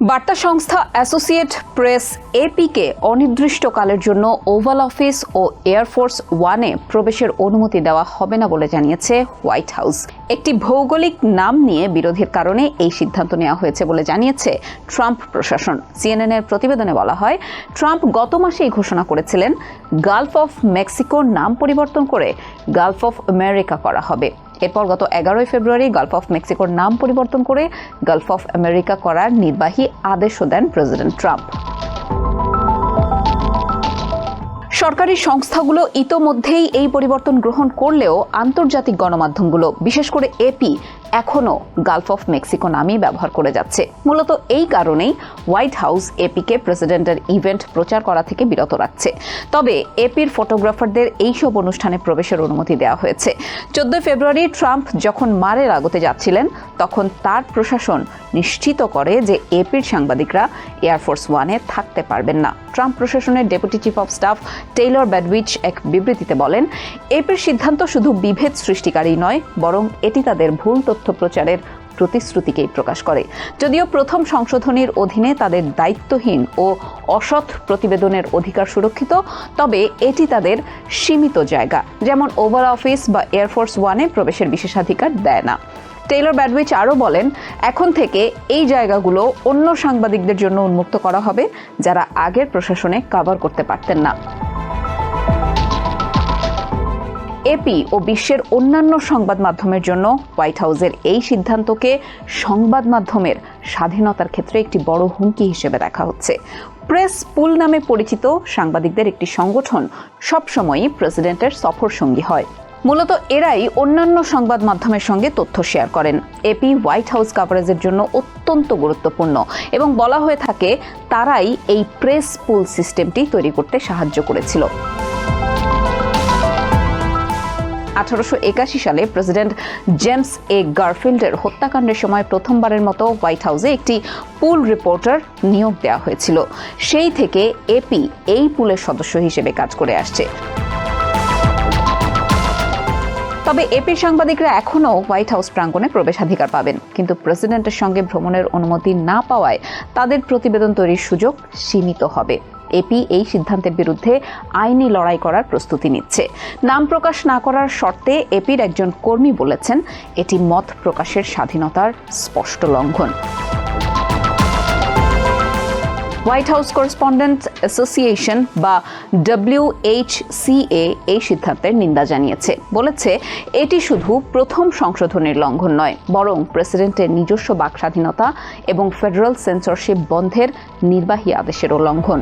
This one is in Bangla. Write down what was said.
বার্তা সংস্থা অ্যাসোসিয়েট প্রেস এপিকে অনির্দিষ্টকালের জন্য ওভাল অফিস ও এয়ারফোর্স ওয়ানে প্রবেশের অনুমতি দেওয়া হবে না বলে জানিয়েছে হোয়াইট হাউস। একটি ভৌগোলিক নাম নিয়ে বিরোধের কারণে এই সিদ্ধান্ত নেওয়া হয়েছে বলে জানিয়েছে ট্রাম্প প্রশাসন। সিএনএনের প্রতিবেদনে বলা হয়, ট্রাম্প গত মাসেই ঘোষণা করেছিলেন, গালফ অফ মেক্সিকোর নাম পরিবর্তন করে গালফ অফ আমেরিকা করা হবে। এরপর গত এগারোই ফেব্রুয়ারি গালফ অফ মেক্সিকোর নাম পরিবর্তন করে গালফ অফ আমেরিকা করার নির্বাহী আদেশও দেন প্রেসিডেন্ট ট্রাম্প সরকারি সংস্থাগুলো ইতোমধ্যেই এই পরিবর্তন গ্রহণ করলেও আন্তর্জাতিক গণমাধ্যমগুলো, বিশেষ করে এপি এখনও গালফ অফ মেক্সিকো নামই ব্যবহার করে যাচ্ছে। মূলত এই কারণেই হোয়াইট হাউস এপিকে প্রেসিডেন্টের ইভেন্ট প্রচার করা থেকে বিরত রাখছে। তবে এপির ফটোগ্রাফারদের এইসব অনুষ্ঠানে প্রবেশের অনুমতি দেওয়া হয়েছে। চোদ্দই ফেব্রুয়ারি ট্রাম্প যখন মারের আগতে যাচ্ছিলেন, তখন তার প্রশাসন নিশ্চিত করে যে এপির সাংবাদিকরা এয়ারফোর্স ওয়ানে থাকতে পারবেন না। ট্রাম্প প্রশাসনের deputy chief of staff Taylor Budowich এক বিবৃতিতে বলেন, এপির সিদ্ধান্ত শুধু বিভেদ সৃষ্টিকারী নয়, বরং এটি তাদের ভুল তথ্য প্রচারের প্রতিশ্রুতিকেই প্রকাশ করে। যদিও প্রথম সংশোধনীর অধীনে তাদের দায়িত্বহীন ও অসৎ প্রতিবেদনের অধিকার সুরক্ষিত, তবে এটি তাদের সীমিত জায়গা। যেমন ওভার অফিস বা এয়ারফোর্স ওয়ানে প্রবেশের বিশেষাধিকার দেয় না। টেইলর ব্যাডউইচ আরও বলেন, এখন থেকে এই জায়গাগুলো অন্য সাংবাদিকদের জন্য উন্মুক্ত করা হবে, যারা আগের প্রশাসনে কভার করতে পারতেন না। এপি ও বিশ্বের অন্যান্য সংবাদ মাধ্যমের জন্য হোয়াইট হাউসের এই সিদ্ধান্তকে সংবাদ মাধ্যমের স্বাধীনতার ক্ষেত্রে একটি বড় হুমকি হিসেবে দেখা হচ্ছে। প্রেস পুল নামে পরিচিত সাংবাদিকদের একটি সংগঠন সবসময়ই প্রেসিডেন্টের সফর সঙ্গী হয়। মূলত এরাই অন্যান্য সংবাদ মাধ্যমের সঙ্গে তথ্য শেয়ার করেন। এপি হোয়াইট হাউস কাভারেজের জন্য অত্যন্ত গুরুত্বপূর্ণ এবং বলা হয়ে থাকে, তারাই এই প্রেস পুল সিস্টেমটি তৈরি করতে সাহায্য করেছিল। আঠারোশো একাশি সালে প্রেসিডেন্ট জেমস এ গারফিল্ডের হত্যাকাণ্ডের সময় প্রথমবারের মতো হোয়াইট হাউসে একটি পুল রিপোর্টার নিয়োগ দেওয়া হয়েছিল। সেই থেকে এপি এই পুলের সদস্য হিসেবে কাজ করে আসছে। তবে এপি সাংবাদিকরা এখনও হোয়াইট হাউস প্রাঙ্গণে প্রবেশাধিকার পাবেন। কিন্তু প্রেসিডেন্টের সঙ্গে ভ্রমণের অনুমতি না পাওয়ায় তাদের প্রতিবেদন তৈরির সুযোগ সীমিত হবে। এপি এই সিদ্ধান্তের বিরুদ্ধে আইনি লড়াই করার প্রস্তুতি নিচ্ছে। নাম প্রকাশ না করার শর্তে এপির একজন কর্মী বলেছেন, এটি মত প্রকাশের স্বাধীনতার স্পষ্ট লঙ্ঘন। হোয়াইট হাউস করেসপন্ডেন্ট অ্যাসোসিয়েশন বা ডব্লিউএইচসিএ এই সিদ্ধান্তের নিন্দা জানিয়েছে। বলেছে, এটি শুধু প্রথম সংশোধনের লঙ্ঘন নয়, বরং প্রেসিডেন্টের নিজস্ব বাক স্বাধীনতা এবং ফেডারেল সেন্সরশিপ বন্ধের নির্বাহী আদেশেরও লঙ্ঘন।